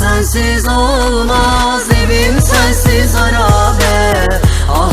sensiz olmaz evim sensiz harabe. Ah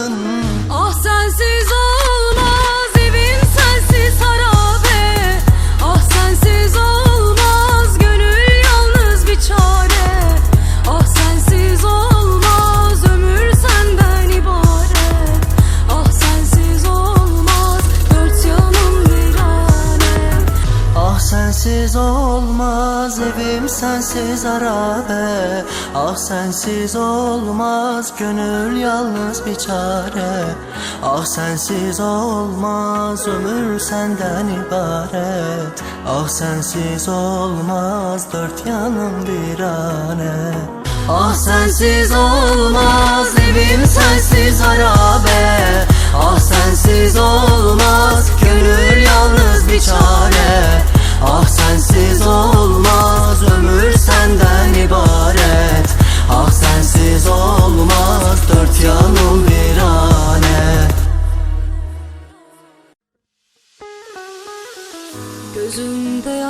sensiz olmaz evim sensiz harabe Ah sensiz olmaz gönül yalnız bir çare. Ah sensiz olmaz ömür senden ibaret. Ah sensiz olmaz dört yanım birane Ah sensiz olmaz evim sensiz harabe Ah sensiz olmaz